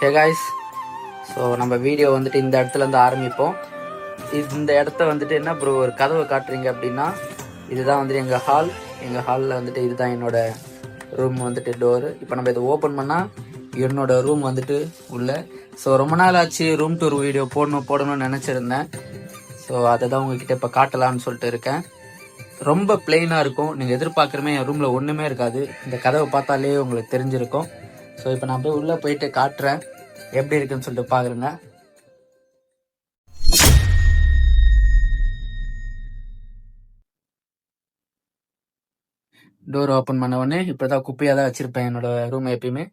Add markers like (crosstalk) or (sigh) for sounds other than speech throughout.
ஹே guys so நம்ம video வந்துட்டு இந்த இடத்துலேருந்து ஆரம்பிப்போம். இது- இந்த இடத்த வந்துட்டு என்ன ப்ரோ ஒரு கதவை காட்டுறீங்க அப்படின்னா இதுதான் வந்துட்டு எங்கள் ஹால் எங்கள் ஹாலில் வந்துட்டு இதுதான் என்னோடய ரூம் வந்துட்டு டோரு இப்போ நம்ம இதை ஓப்பன் பண்ணால் என்னோடய ரூம் வந்துட்டு உள்ள. ஸோ ரொம்ப நாள் ஆச்சு ரூம் டூர் வீடியோ போடணும் போடணும்னு நினச்சிருந்தேன். ஸோ அதை தான் உங்ககிட்ட இப்போ காட்டலாம்னு சொல்லிட்டு இருக்கேன். ரொம்ப பிளெயினாக இருக்கும். நீங்கள் எதிர்பார்க்குறமே என் ரூமில் ஒன்றுமே இருக்காது. இந்த கதவை பார்த்தாலே உங்களுக்கு தெரிஞ்சிருக்கும். ஸோ இப்போ நான் போய் உள்ளே போயிட்டு காட்டுறேன். எப்படி இருக்குன்னு சொல்லிட்டு பார்க்குறேங்க டோர் ஓப்பன் பண்ண உடனே இப்போதான் குப்பையாக தான் வச்சுருப்பேன் என்னோட ரூம் எப்பயுமே.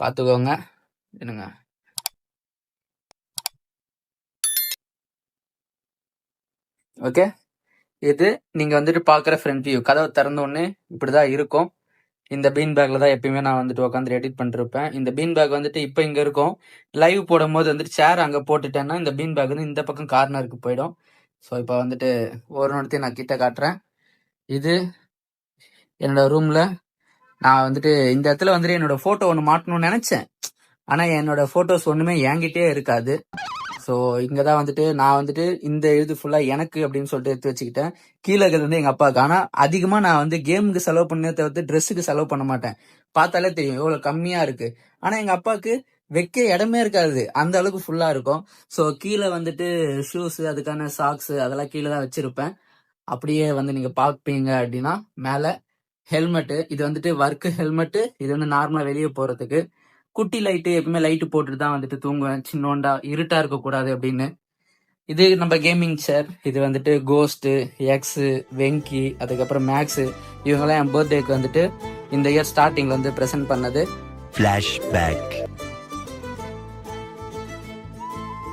பார்த்துக்கோங்க என்னங்க? ஓகே இது நீங்கள் வந்துட்டு பார்க்குற ஃப்ரண்ட் வியூ கதவை திறந்த உடனே இப்படி தான் இருக்கும். இந்த பீன் பேக்ல தான் எப்பயுமே நான் வந்துட்டு உட்காந்து எடிட் பண்ணிருப்பேன். இந்த பீன் பேக் வந்துட்டு இப்போ இங்க இருக்கும். லைவ் போடும்போது வந்துட்டு சேர் அங்க போட்டுட்டேன்னா இந்த பீன் பேக் வந்து இந்த பக்கம் கார்னருக்கு போயிடும். ஸோ இப்போ வந்துட்டு ஒரு நேரத்தையும் நான் கிட்ட காட்டுறேன். இது என்னோட ரூம்ல நான் வந்துட்டு இந்த இடத்துல வந்துட்டு என்னோட போட்டோ ஒன்று மாட்டணும்னு நினைச்சேன். ஆனா என்னோட போட்டோஸ் ஒண்ணுமே என்கிட்டயே இருக்காது. ஸோ இங்கே தான் வந்துட்டு நான் வந்துட்டு இந்த எழுது ஃபுல்லாக எனக்கு அப்படின்னு சொல்லிட்டு எடுத்து வச்சுக்கிட்டேன். கீழே இருக்கிறது வந்து எங்கள் அப்பாவுக்கு. ஆனால் அதிகமாக நான் வந்து கேமுக்கு செலவு பண்ணதை தவிர்த்து ட்ரெஸ்ஸுக்கு செலவு பண்ண மாட்டேன். பார்த்தாலே தெரியும் எவ்வளோ கம்மியாக இருக்குது ஆனால் எங்கள் அப்பாவுக்கு வைக்க இடமே இருக்காது. அந்த அளவுக்கு ஃபுல்லாக இருக்கும். ஸோ கீழே வந்துட்டு ஷூஸு அதுக்கான சாக்ஸு அதெல்லாம் கீழே தான் வச்சுருப்பேன். அப்படியே வந்து நீங்கள் பார்ப்பீங்க அப்படின்னா மேலே ஹெல்மெட்டு இது வந்துட்டு ஒர்க்கு ஹெல்மெட்டு இது வந்து நார்மலாக வெளியே போகிறதுக்கு குட்டி லைட்டு எப்பவுமே லைட்டு போட்டுட்டு தான் வந்துட்டு தூங்குவேன். சின்னோண்டா இருட்டா இருக்கக்கூடாது அப்படின்னு. இது நம்ம கேமிங் சேர் இது வந்துட்டு கோஸ்ட் எக்ஸ் வெங்கி அதுக்கப்புறம் மேக்ஸ் இவங்கெல்லாம் என் பர்த்டேக்கு வந்துட்டு இந்த இயர் ஸ்டார்டிங்ல வந்து ப்ரெசென்ட் பண்ணது. Flashback.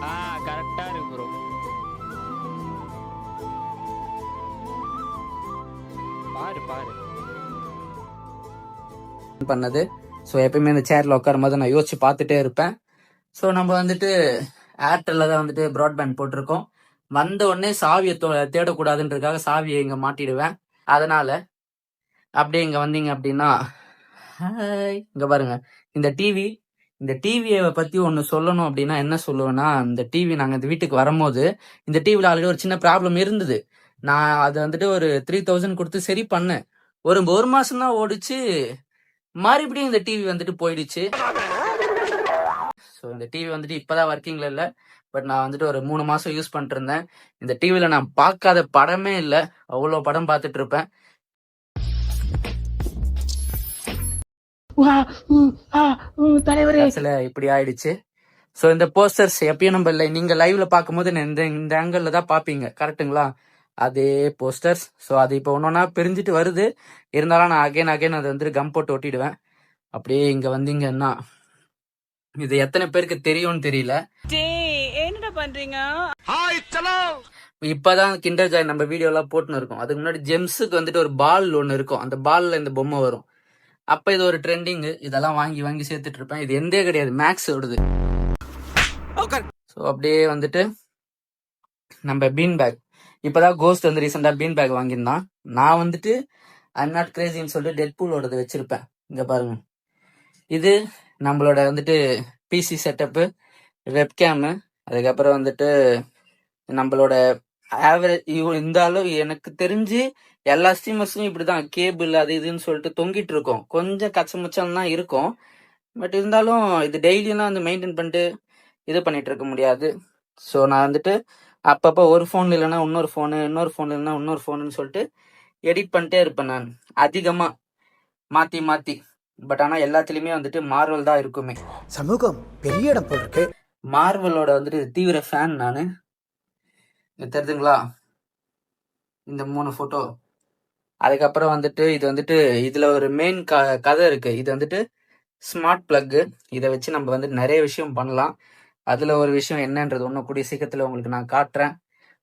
ஆ கரெக்டா இருக்கு ப்ரோ பாரு பாரு. பண்ணது. ஸோ எப்பயுமே இந்த சேரில் உட்காரும் போது நான் யோசிச்சு பார்த்துட்டே இருப்பேன். ஸோ நம்ம வந்துட்டு ஏர்டெல்ல தான் வந்துட்டு ப்ராட்பேண்ட் போட்டிருக்கோம். வந்த உடனே சாவியை தேடக்கூடாதுன்றதுக்காக சாவியை இங்கே மாட்டிடுவேன். அதனால அப்படியே இங்கே வந்தீங்க அப்படின்னா இங்கே பாருங்க. இந்த டிவி இந்த டிவியை பற்றி ஒன்று சொல்லணும் அப்படின்னா என்ன சொல்லுவேன்னா இந்த டிவி நாங்கள் இந்த வீட்டுக்கு வரும்போது இந்த டிவியில் ஆல்ரெடி ஒரு சின்ன ப்ராப்ளம் இருந்தது. நான் அது வந்துட்டு ஒரு த்ரீ தௌசண்ட் கொடுத்து சரி பண்ணேன். ஒரு ஒரு மாதம் தான் ஓடிச்சு மறுபடியும் இந்த டிவி வந்துட்டு போயிடுச்சு. ஸோ இந்த டிவி வந்துட்டு இப்பதான் ஒர்க்கிங்ல இல்ல. பட் நான் வந்துட்டு ஒரு மூணு மாசம் யூஸ் பண்ணிட்டு இருந்தேன் இந்த டிவில நான் பார்க்காத படமே இல்லை. அவ்வளோ படம் பார்த்துட்டு இருப்பேன் தலைவரே. கடைசியில இப்படி ஆயிடுச்சு. ஸோ இந்த போஸ்டர்ஸ் எப்பயும் நம்ம இல்லை. நீங்க லைவ்ல பார்க்கும்போது இந்த இந்த ஆங்கிள் தான் பார்ப்பீங்க. கரெக்ட்டுங்களா அதே போஸ்டர்ஸ் ஸோ அது இப்போ ஒன்னொன்னா பிரிஞ்சுட்டு வருது. இருந்தாலும் நான் அகைன் அகைன் அதை வந்துட்டு கம் போட்டு ஒட்டிடுவேன். அப்படியே இங்க வந்தீங்கன்னா இது எத்தனை பேருக்கு தெரியும்னு தெரியல. டேய் என்னடா பண்றீங்க? இப்பதான் கிண்டர் ஜாய் நம்ம வீடியோ எல்லாம் போட்டுன்னு இருக்கோம். அதுக்கு முன்னாடி ஜெம்ஸுக்கு வந்துட்டு ஒரு பால் ஒன்னு இருக்கும். அந்த பால்ல இந்த பொம்மை வரும். அப்ப இது ஒரு ட்ரெண்டிங் இதெல்லாம் வாங்கி வாங்கி சேர்த்துட்டு இருப்பேன். இது எந்தே கிடையாது. மேக்ஸ் ஓடுது. ஸோ அப்படியே வந்துட்டு நம்ம பீன் பேக் இப்பதான் கோஸ்ட் வந்து ரீசெண்டா பீன் பேக் வாங்கியிருந்தான். நான் வந்துட்டு ஐம் நாட் கிரேசின்னு சொல்லிட்டு டெட் பூலோடது வச்சிருப்பேன். இங்க பாருங்க. இது நம்மளோட வந்துட்டு பிசி செட்டப்பு வெப்கேமு அதுக்கப்புறம் வந்துட்டு நம்மளோட ஆவரேஜ் இந்த அளவு எனக்கு தெரிஞ்சு எல்லா ஸ்டீமர்ஸும் இப்படிதான் கேபிள் அது இதுன்னு சொல்லிட்டு தொங்கிட்டு இருக்கோம். கொஞ்சம் கச்சமுச்சம் தான் இருக்கும். பட் இருந்தாலும் இது டெய்லியெல்லாம் வந்து மெயின்டைன் பண்ணிட்டு இது பண்ணிட்டு இருக்க முடியாது. ஸோ நான் வந்துட்டு அப்பப்போ ஒரு ஃபோன் இல்லைன்னா இன்னொரு ஃபோனு இன்னொரு ஃபோன் இல்லைன்னா இன்னொரு ஃபோனுன்னு சொல்லிட்டு எடிட் பண்ணிட்டே இருப்பேன் நான். அதிகமாக மாற்றி மாற்றி பட் ஆனால் எல்லாத்துலேயுமே வந்துட்டு மார்வல் தான் இருக்குமே. சமூகம் பெரிய இடம் போல் இருக்கு மார்வலோட வந்துட்டு தீவிர ஃபேன் நான். தெரியுதுங்களா இந்த மூணு ஃபோட்டோ அதுக்கப்புறம் வந்துட்டு இது வந்துட்டு இதில் ஒரு மெயின் க கதை இருக்கு. இது வந்துட்டு ஸ்மார்ட் பிளக்கு இதை வச்சு நம்ம வந்து நிறைய விஷயம் பண்ணலாம். அதில் ஒரு விஷயம் என்னன்றது ஒன்றும் கூடிய சீக்கிரத்தில் உங்களுக்கு நான் காட்டுறேன்.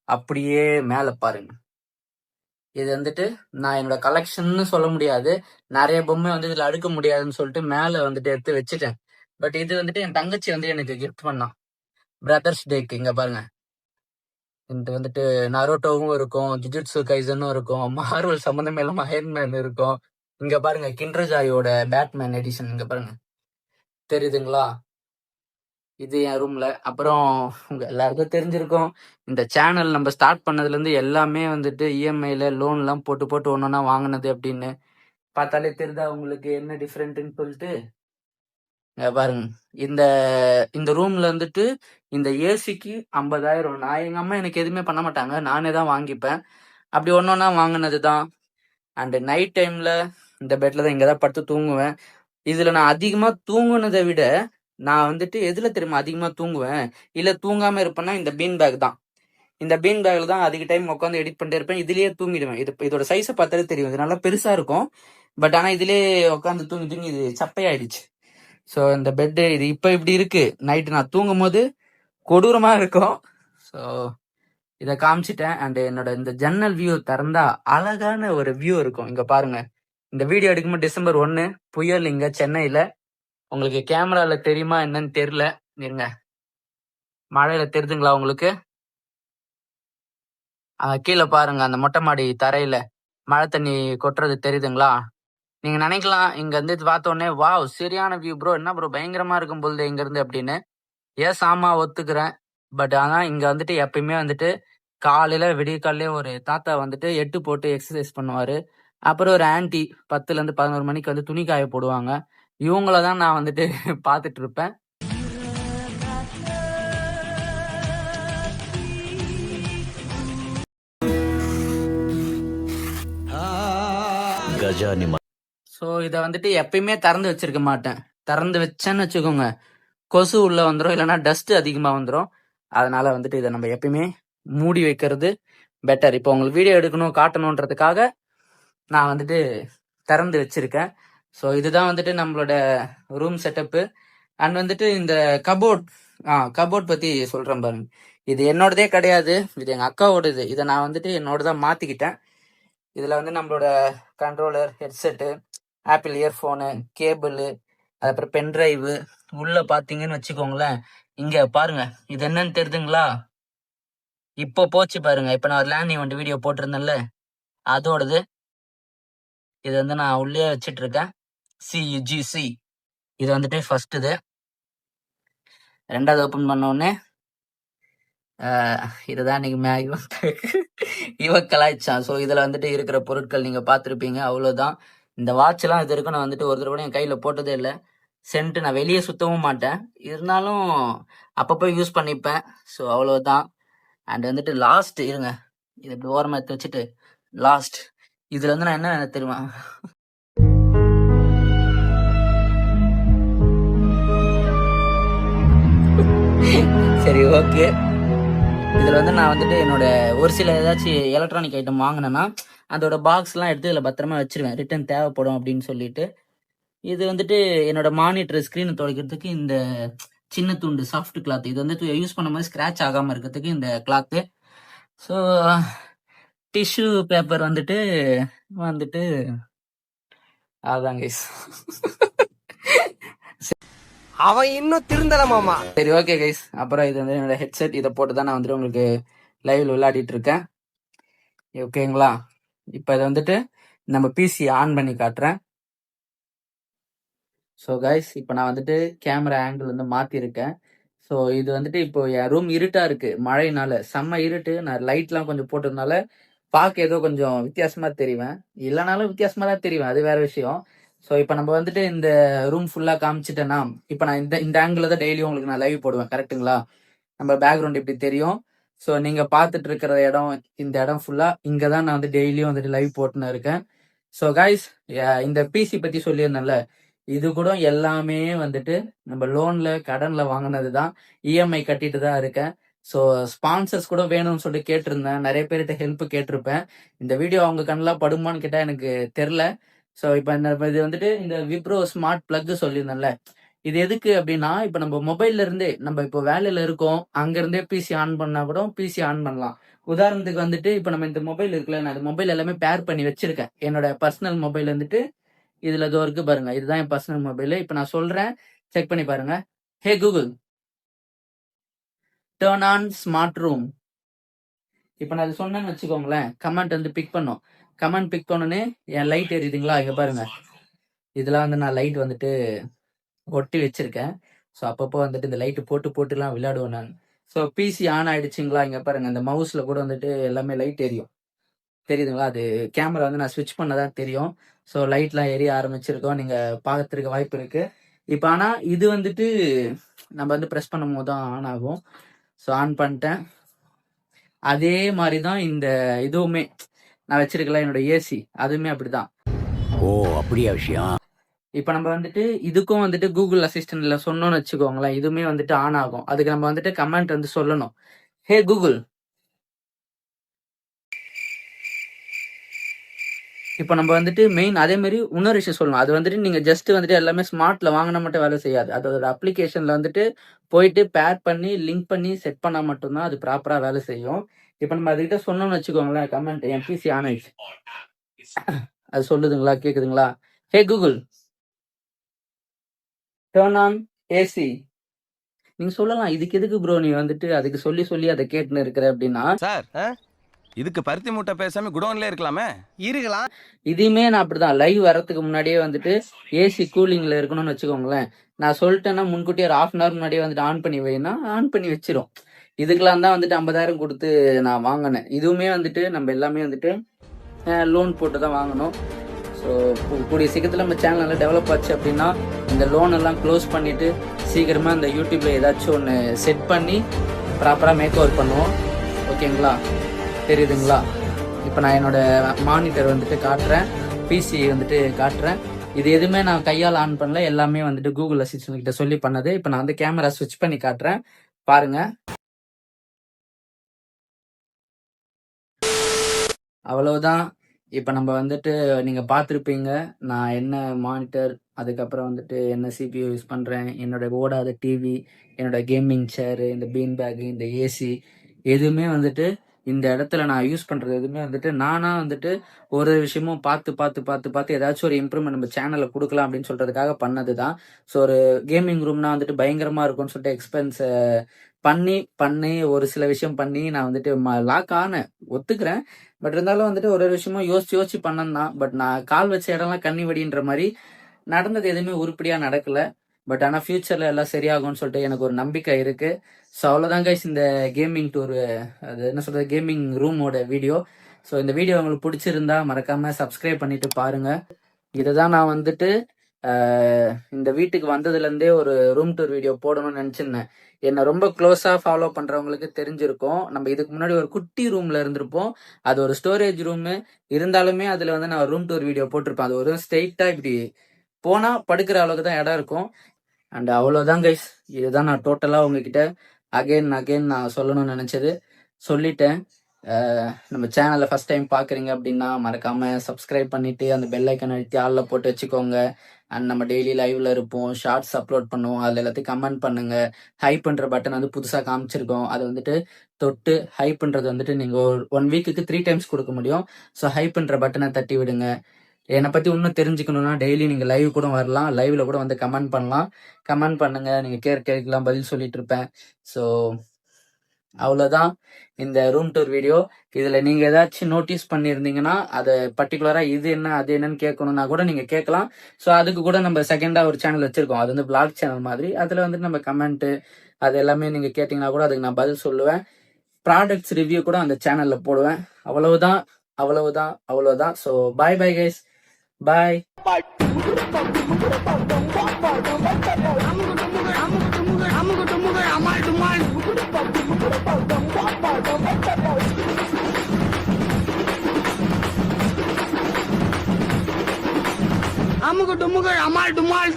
அப்படியே மேலே பாருங்க. இது வந்துட்டு நான் என்னோட கலெக்ஷன்னு சொல்ல முடியாது. நிறைய பொம்மை வந்து இதில் அடுக்க முடியாதுன்னு சொல்லிட்டு மேலே வந்துட்டு எடுத்து வச்சுட்டேன். பட் இது வந்துட்டு என் தங்கச்சி வந்து எனக்கு கிஃப்ட் பண்ணான் பிரதர்ஸ் டேக்கு இங்க பாருங்க. இது வந்துட்டு நரோட்டோவும் இருக்கும் ஜுஜுட்ஸு கைசனும் இருக்கும் மார்வல் சம்மந்தம் இல்லாம அயன்மேன் இருக்கும். இங்க பாருங்க கிண்டர்ஜாயோட பேட்மேன் எடிஷன் இங்க பாருங்க. தெரியுதுங்களா? இது என் ரூம்ல அப்புறம் உங்க எல்லாருக்கும் தெரிஞ்சிருக்கும். இந்த சேனல் நம்ம ஸ்டார்ட் பண்ணதுல இருந்து எல்லாமே வந்துட்டு E இஎம்ஐல லோன்லாம் போட்டு போட்டு ஒன்றா வாங்கினது அப்படின்னு பார்த்தாலே தெரிதா உங்களுக்கு என்ன டிஃப்ரெண்ட்டுன்னு சொல்லிட்டு? பாருங்க. இந்த இந்த ரூம்ல வந்துட்டு இந்த ஏசிக்கு ஐம்பதாயிரம். நான் எங்க அம்மா எனக்கு எதுவுமே பண்ண மாட்டாங்க. நானே தான் வாங்கிப்பேன். அப்படி ஒன்னொன்னா வாங்கினது தான். அண்ட் நைட் டைம்ல இந்த பெட்ல தான் இங்கே தான் படுத்து தூங்குவேன். இதுல நான் அதிகமா தூங்குனதை விட நான் வந்துட்டு எதுல தெரியுமா அதிகமா தூங்குவேன்? இல்ல தூங்காம இருப்பேன்னா இந்த பீன் பேக் தான். இந்த பீன் பேக்ல தான் அதிக டைம் உட்காந்து எடிட் பண்ணிட்டே இருப்பேன். இதுலயே தூங்கிடுவேன். இது இதோட சைஸை பார்த்தாலே தெரியும். இது நல்லா பெருசா இருக்கும். பட் ஆனா இதுலயே உட்காந்து தூங்கி தூங்கி இது சப்பையாயிடுச்சு. ஸோ இந்த பெட்டு இது இப்போ இப்படி இருக்கு. நைட்டு நான் தூங்கும் போது கொடூரமா இருக்கும். ஸோ இதை காமிச்சிட்டேன். அண்ட் என்னோட இந்த ஜன்னல் வியூ திறந்தா அழகான ஒரு வியூ இருக்கும். இங்க பாருங்க. இந்த வீடியோ எடுக்கும்போது டிசம்பர் ஒன்னு புயல் இங்க சென்னையில. உங்களுக்கு கேமரால தெரியுமா என்னன்னு தெரியல. இருங்க. மழையில தெரியுதுங்களா உங்களுக்கு? கீழே பாருங்க அந்த மொட்டை மாடி தரையில. மழை தண்ணி கொட்டுறது தெரியுதுங்களா? நீங்க நினைக்கலாம் இங்க இருந்து பார்த்தோன்னே உடனே வாவ் சரியான வியூ ப்ரோ என்ன ப்ரோ பயங்கரமா இருக்கும் பொழுது இங்க இருந்து அப்படின்னு. ஏ ஆமா ஒத்துக்கிறேன். பட் ஆனா இங்க வந்துட்டு எப்பயுமே வந்துட்டு காலையில விடிய காலையில ஒரு தாத்தா வந்துட்டு எட்டு போட்டு எக்ஸசைஸ் பண்ணுவாரு. அப்புறம் ஒரு ஆன்டி பத்துல இருந்து பதினோரு மணிக்கு வந்து துணி காய போடுவாங்க. இவங்கள தான் நான் வந்துட்டு (laughs) பார்த்துட்டு இருப்பேன் ஸோ இதை வந்துட்டு எப்பயுமே திறந்து வச்சிருக்க மாட்டேன். திறந்து வச்சேன்னு வச்சுக்கோங்க. கொசு உள்ள வந்துடும் இல்லைன்னா டஸ்ட் அதிகமாக வந்துடும் அதனால வந்துட்டு இதை நம்ம எப்பயுமே மூடி வைக்கிறது பெட்டர் இப்போ உங்களுக்கு வீடியோ எடுக்கணும் காட்டணுன்றதுக்காக நான் வந்துட்டு திறந்து வச்சிருக்கேன். ஸோ இதுதான் வந்துட்டு நம்மளோட ரூம் செட்டப்பு அண்ட் வந்துட்டு இந்த கபோர்ட் ஆ கபோர்ட் பற்றி சொல்கிறேன் பாருங்க. இது என்னோடதே கிடையாது. இது எங்கள் அக்காவோடது. இதை நான் வந்துட்டு என்னோடதான் மாற்றிக்கிட்டேன் இதில் வந்து நம்மளோட controller headset Apple earphone cable அதுக்கப்புறம் பென்ட்ரைவு உள்ள பார்த்தீங்கன்னு வச்சுக்கோங்களேன். இங்க பாருங்க. இது என்னன்னு தெரியுதுங்களா இப்போ போச்சு பாருங்க. இப்போ நான் லேண்ட் ஈவெண்ட் வீடியோ போட்டிருந்தேன்ல. அதோடது. இது வந்து நான் உள்ளே வச்சிட்டு இருக்கேன் சியுஜிசி இது வந்துட்டு ஃபர்ஸ்ட் இது. ரெண்டாவது ஓப்பன் பண்ணோடனே இதுதான் இன்னைக்கு மே இவன் இவன் கலாய்ச்சான் ஸோ இதில் வந்துட்டு இருக்கிற பொருட்கள் நீங்கள் பார்த்துருப்பீங்க அவ்வளோதான் இந்த வாட்ச்லாம் இது வரைக்கும் நான் வந்துட்டு ஒரு தடவை கூட என் கையில் போட்டதே இல்லை. சென்ட்டு நான் வெளியே சுத்தவும் மாட்டேன். இருந்தாலும் அப்பப்போ யூஸ் பண்ணிப்பேன். ஸோ அவ்வளோதான் அண்ட் வந்துட்டு லாஸ்ட் இருங்க. இதை இப்படி ஓரமாக எடுத்து வச்சுட்டு லாஸ்ட் இதில் வந்து நான் என்ன தெரியுமா? சரி ஓகே இதில் வந்து நான் வந்துட்டு என்னோட ஒரு சில ஏதாச்சும் எலக்ட்ரானிக் ஐட்டம் வாங்கினேன்னா அதோட பாக்ஸ்லாம் எடுத்து இதில் பத்திரமா வச்சிருவேன். ரிட்டர்ன் தேவைப்படும் அப்படின்னு சொல்லிட்டு. இது வந்துட்டு என்னோட மானிட்டர் ஸ்க்ரீனை துடைக்கிறதுக்கு இந்த சின்ன துண்டு சாஃப்ட் கிளாத் இது வந்து யூஸ் பண்ணும்போது ஸ்க்ராச் ஆகாமல் இருக்கிறதுக்கு இந்த கிளாத்து ஸோ டிஷ்யூ பேப்பர் வந்துட்டு வந்துட்டு அதுதான் கைஸ் அவன் இன்னும் திருந்தல மாமா. சரி ஓகே கைஸ் அப்புறம் இது வந்து என்னோட ஹெட்செட் இதை போட்டு தான் நான் வந்துட்டு உங்களுக்கு லைவ்ல விளையாடிட்டு இருக்கேன். ஓகேங்களா இப்போ இதை வந்துட்டு நம்ம பிசி ஆன் பண்ணி காட்டுறேன். ஸோ கைஸ் இப்போ நான் வந்துட்டு கேமரா ஆங்கிள் வந்து மாற்றிருக்கேன் ஸோ இது வந்துட்டு இப்போ என் ரூம் இருட்டாக இருக்கு. மழையினால. செம்ம இருட்டு. நான் லைட்லாம் கொஞ்சம் போட்டதுனால பார்க்க ஏதோ கொஞ்சம் வித்தியாசமாக தெரிவேன். இல்லைனாலும் வித்தியாசமாக தான் தெரிவேன். அது வேற விஷயம். ஸோ இப்போ நம்ம வந்துட்டு இந்த ரூம் ஃபுல்லாக காமிச்சிட்டேன்னா இப்போ நான் இந்த இந்த ஆங்கிள் தான் டெய்லியும் உங்களுக்கு நான் லைவ் போடுவேன் கரெக்ட்டுங்களா நம்ம பேக்ரவுண்ட் இப்படி தெரியும். ஸோ நீங்கள் பார்த்துட்டு இருக்கிற இடம் இந்த இடம் ஃபுல்லாக இங்கே தான் நான் வந்து டெய்லியும் வந்துட்டு லைவ் போட்டுன்னு இருக்கேன். ஸோ காய்ஸ் இந்த பிசி பற்றி சொல்லியிருந்தேன்ல இது கூட எல்லாமே வந்துட்டு நம்ம லோன்ல கடன்ல வாங்கினது தான் இஎம்ஐ கட்டிட்டு தான் இருக்கேன். ஸோ ஸ்பான்சர்ஸ் கூட வேணும்னு சொல்லிட்டு கேட்டிருந்தேன் நிறைய பேர்கிட்ட ஹெல்ப் கேட்டிருப்பேன். இந்த வீடியோ அவங்க கண்ணெலாம் படுமான்னு கேட்டால் எனக்கு தெரில ஸோ இப்போ இந்த இது வந்துட்டு இந்த விப்ரோ ஸ்மார்ட் பிளக் சொல்லியிருந்தேன்ல இது எதுக்கு அப்படின்னா இப்போ நம்ம மொபைல்ல இருந்தே நம்ம இப்போ வேலையில இருக்கோம் அங்கேருந்தே பிசி ஆன் பண்ணா கூட பிசி ஆன் பண்ணலாம். உதாரணத்துக்கு வந்துட்டு இப்போ நம்ம இந்த மொபைல் இருக்குல்ல நான் இந்த மொபைல் எல்லாமே பேர் பண்ணி வச்சிருக்கேன். என்னோட பர்சனல் மொபைல் வந்துட்டு இதுல இதோ இருக்கு பாருங்க இதுதான் என் பர்சனல் மொபைல் இப்போ நான் சொல்றேன் செக் பண்ணி பாருங்க. Hey Google turn on smart room இப்போ நான் அது சொன்னேன்னு வச்சுக்கோங்களேன். கமெண்ட் வந்து பிக் பண்ணும். கமெண்ட் பிக் பண்ணோன்னே என் லைட் எரியுதுங்களா? இங்கே பாருங்க. இதெல்லாம் வந்து நான் லைட் வந்துட்டு ஒட்டி வச்சிருக்கேன். ஸோ அப்பப்போ வந்துட்டு இந்த லைட்டு போட்டு போட்டுலாம் விளையாடுவேன் நான். ஸோ பிசி ஆன் ஆயிடுச்சுங்களா? இங்கே பாருங்க. இந்த மவுஸில் கூட வந்துட்டு எல்லாமே லைட் எரியும். தெரியுதுங்களா? அது கேமரா வந்து நான் ஸ்விட்ச் பண்ணதான் தெரியும். ஸோ லைட்லாம் எரிய ஆரம்பிச்சிருக்கோம். நீங்கள் பார்க்கறதுக்கு வாய்ப்பு இருக்குது இப்போ ஆனால் இது வந்துட்டு நம்ம வந்து ப்ரெஸ் பண்ணும் போது தான் ஆன் ஆகும். ஸோ ஆன் பண்ணிட்டேன். அதே மாதிரி தான் இந்த இதுவுமே. நான் வச்சிருக்கல என்னோட ஏசி அதுவுமே அப்படிதான். ஓ அப்படியா விஷயம்? இப்போ நம்ம வந்துட்டு இதுக்கும் வந்துட்டு கூகுள் அசிஸ்டன்ட்ல சொன்னோம்னு வச்சுக்கோங்களேன் இதுவுமே வந்துட்டு ஆன் ஆகும். அதுக்கு நம்ம வந்துட்டு கமெண்ட் வந்து சொல்லணும். ஹே கூகுள் இப்போ நம்ம வந்துட்டு மெயின் அதே மாதிரி இன்னொரு விஷயம் சொல்லணும். அது வந்துட்டு நீங்க ஜஸ்ட் வந்துட்டு எல்லாமே ஸ்மார்ட்ல வாங்கினா மட்டும் வேலை செய்யாது. அதோட அப்ளிகேஷன்ல வந்துட்டு போயிட்டு பேர் பண்ணி லிங்க் பண்ணி செட் பண்ணா மட்டும்தான் அது ப்ராப்பரா வேலை செய்யும். இப்போ நம்ம அதுகிட்ட சொன்னோம்னு வச்சுக்கோங்களேன் கமெண்ட் எம்பிசி ஆன் ஆயிடுச்சு அது சொல்லுதுங்களா? கேக்குதுங்களா? Hey Google turn on AC நீங்க சொல்லலாம் இதுக்கு எதுக்கு ப்ரோ நீ வந்துட்டு அதுக்கு சொல்லி சொல்லி அதை கேட்டுன்னு இருக்கிற அப்படின்னா சார் இதுக்கு பருத்தி மூட்டை பேசாம குடோன்ல இருக்கலாமே? இருக்கலாம். இதையுமே நான் அப்படிதான். லைவ் வரதுக்கு முன்னாடியே வந்துட்டு ஏசி கூலிங்ல இருக்கணும்னு வச்சுக்கோங்களேன். நான் சொல்லிட்டேன்னா முன்கூட்டியே ஒரு ஹாஃப் அன் ஹவர் முன்னாடியே வந்துட்டு ஆன் பண்ணி வைனா ஆன் பண்ணி வச்சிரும். இதுக்கெல்லாம் தான் வந்துட்டு ஐம்பதாயிரம் கொடுத்து நான் வாங்கினேன். இதுவுமே வந்துட்டு நம்ம எல்லாமே வந்துட்டு லோன் போட்டு தான் வாங்கணும். ஸோ கூடிய சீக்கிரத்தில் நம்ம சேனல் நல்லா டெவலப் ஆச்சு அப்படின்னா இந்த லோன் எல்லாம் க்ளோஸ் பண்ணிட்டு சீக்கிரமாக இந்த யூடியூப்ல ஏதாச்சும் ஒன்று செட் பண்ணி ப்ராப்பராக மேக் ஓவர் பண்ணுவோம் ஓகேங்களா தெரியுதுங்களா? இப்போ நான் என்னோடய மானிட்டர் வந்துட்டு காட்டுறேன். பிசி வந்துட்டு காட்டுறேன். இது எதுவுமே நான் கையால் ஆன் பண்ணல. எல்லாமே வந்துட்டு கூகுள் அசிஸ்டன்ட் கிட்ட சொல்லி பண்ணது. இப்போ நான் வந்து கேமரா ஸ்விட்ச் பண்ணி காட்டுறேன். பாருங்க. அவ்வளவுதான். இப்போ நம்ம வந்துட்டு நீங்கள் பார்த்துருப்பீங்க. நான் என்ன மானிட்டர் அதுக்கப்புறம் வந்துட்டு என்ன சிபியூ யூஸ் பண்ணுறேன் என்னோட ஓடாத டிவி என்னோட கேமிங் சேரு இந்த பீன் பேக் இந்த ஏசி எதுவுமே வந்துட்டு இந்த இடத்துல நான் யூஸ் பண்ணுறது எதுவுமே வந்துட்டு நானாக வந்துட்டு ஒரு விஷயமும் பார்த்து பார்த்து பார்த்து பார்த்து ஏதாச்சும் ஒரு இம்ப்ரூவ்மெண்ட் நம்ம சேனலில் கொடுக்கலாம் அப்படின்னு சொல்கிறதுக்காக பண்ணது தான் ஸோ ஒரு கேமிங் ரூம்னா வந்துட்டு பயங்கரமாக இருக்கும்னு சொல்லிட்டு எக்ஸ்பென்ஸ் பண்ணி பண்ணி ஒரு சில விஷயம் பண்ணி நான் வந்துட்டு லாக் ஆனேன். ஒத்துக்கிறேன். பட் இருந்தாலும் வந்துட்டு ஒரு ஒரு விஷயமும் யோசிச்சு யோசிச்சு பண்ணேன் தான். பட் நான் கால் வச்ச இடம்லாம் கண்ணி வடின்ற மாதிரி நடந்தது எதுவுமே உருப்படியாக நடக்கலை. பட் ஆனால் ஃபியூச்சரில் எல்லாம் சரியாகும்னு சொல்லிட்டு எனக்கு ஒரு நம்பிக்கை இருக்கு. ஸோ அவ்வளோதான் கைஸ் இந்த கேமிங் டூர் அது என்ன சொல்றது கேமிங் ரூமோட வீடியோ ஸோ இந்த வீடியோ உங்களுக்கு பிடிச்சிருந்தா மறக்காம சப்ஸ்கிரைப் பண்ணிட்டு பாருங்க. இதை தான் நான் வந்துட்டு இந்த வீட்டுக்கு வந்ததுலேருந்தே ஒரு ரூம் டூர் வீடியோ போடணும்னு நினச்சிருந்தேன். என்னை ரொம்ப க்ளோஸாக ஃபாலோ பண்ணுறவங்களுக்கு தெரிஞ்சிருக்கும். நம்ம இதுக்கு முன்னாடி ஒரு குட்டி ரூமில் இருந்திருப்போம். அது ஒரு ஸ்டோரேஜ் ரூமு இருந்தாலுமே அதில் வந்து நான் ரூம் டூர் வீடியோ போட்டிருப்பேன். அது ஒரு ஸ்ட்ரெயிட்டாக இப்படி போனால் படுக்கிற அளவுக்கு தான் இடம் இருக்கும். அண்ட் அவ்வளோதான் கைஸ் இதுதான் நான் டோட்டலாக உங்ககிட்ட அகைன் அகைன் நான் சொல்லணும்னு நினச்சது. சொல்லிட்டேன். நம்ம சேனலை ஃபஸ்ட் டைம் பார்க்குறீங்க அப்படின்னா மறக்காமல் சப்ஸ்கிரைப் பண்ணிவிட்டு அந்த பெல் ஐக்கன் அழுத்தி ஆளில் போட்டு வச்சுக்கோங்க. அண்ட் நம்ம டெய்லி லைவ்ல இருப்போம். ஷார்ட்ஸ் அப்லோட் பண்ணுவோம். அதில் எல்லாத்தையும் கமெண்ட் பண்ணுங்க. ஹை பண்ணுற பட்டன் வந்து புதுசாக காமிச்சிருக்கோம். அது வந்துட்டு தொட்டு ஹை பண்ணுறது வந்துட்டு நீங்கள் ஒரு ஒன் வீக்குக்கு த்ரீ டைம்ஸ் கொடுக்க முடியும். ஸோ ஹை பண்ணுற பட்டனை தட்டி விடுங்க. என்னை பற்றி இன்னும் தெரிஞ்சுக்கணும்னா டெய்லி நீங்கள் லைவ் கூட வரலாம். லைவில் கூட வந்து கமெண்ட் பண்ணலாம். கமெண்ட் பண்ணுங்கள் நீங்கள் கேர் கேட்கலாம் பதில் சொல்லிட்டு இருப்பேன். ஸோ அவ்வளோதான் இந்த ரூம் டூர் வீடியோ இதில் நீங்கள் ஏதாச்சும் நோட்டீஸ் பண்ணியிருந்தீங்கன்னா அதை பர்டிகுலராக இது என்ன அது என்னன்னு கேட்கணும்னா கூட நீங்கள் கேட்கலாம். ஸோ அதுக்கு கூட நம்ம செகண்டாக ஒரு சேனல் வச்சுருக்கோம். அது வந்து பிளாக் சேனல் மாதிரி. அதில் வந்து நம்ம கமெண்ட்டு அது எல்லாமே நீங்கள் கேட்டிங்கன்னா கூட அதுக்கு நான் பதில் சொல்லுவேன். ப்ராடக்ட்ஸ் ரிவ்யூ கூட அந்த சேனலில் போடுவேன். அவ்வளவுதான் அவ்வளவுதான் அவ்வளவுதான். So bye bye guys bye அமுகு டுமுகு அமால் டுமால்